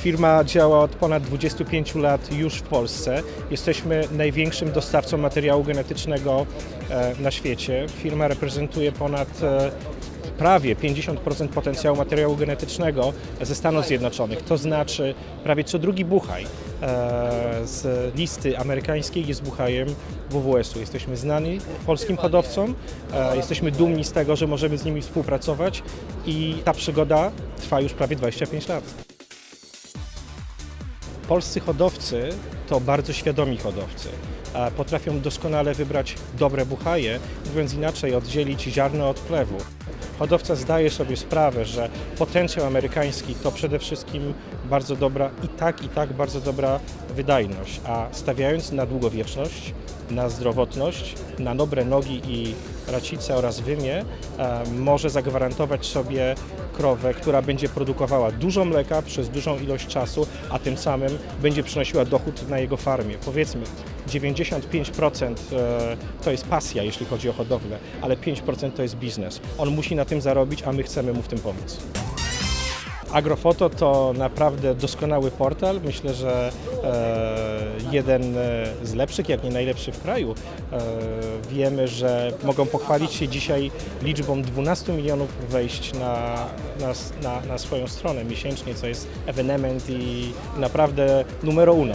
Firma działa od ponad 25 lat już w Polsce. Jesteśmy największym dostawcą materiału genetycznego e, na świecie. Firma reprezentuje ponad e, prawie 50% potencjału materiału genetycznego ze Stanów Zjednoczonych. To znaczy prawie co drugi buchaj e, z listy amerykańskiej jest buchajem WWS-u. Jesteśmy znani polskim hodowcom, jesteśmy dumni z tego, że możemy z nimi współpracować i ta przygoda trwa już prawie 25 lat. Polscy hodowcy to bardzo świadomi hodowcy. Potrafią doskonale wybrać dobre buchaje, mówiąc inaczej, oddzielić ziarno od plewu. Hodowca zdaje sobie sprawę, że potencjał amerykański to przede wszystkim bardzo dobra i tak, i tak bardzo dobra wydajność, a stawiając na długowieczność, na zdrowotność, na dobre nogi i racice oraz wymię, e, może zagwarantować sobie krowę, która będzie produkowała dużo mleka przez dużą ilość czasu, a tym samym będzie przynosiła dochód na jego farmie. Powiedzmy, 95% e, to jest pasja, jeśli chodzi o hodowlę, ale 5% to jest biznes. On musi na tym zarobić, a my chcemy mu w tym pomóc. Agrofoto to naprawdę doskonały portal. Myślę, że e, jeden e, z lepszych, jak nie najlepszy w kraju. E, wiemy, że mogą pochwalić się dzisiaj liczbą 12 milionów wejść na, na, na, na swoją stronę miesięcznie, co jest ewenement i naprawdę numero uno.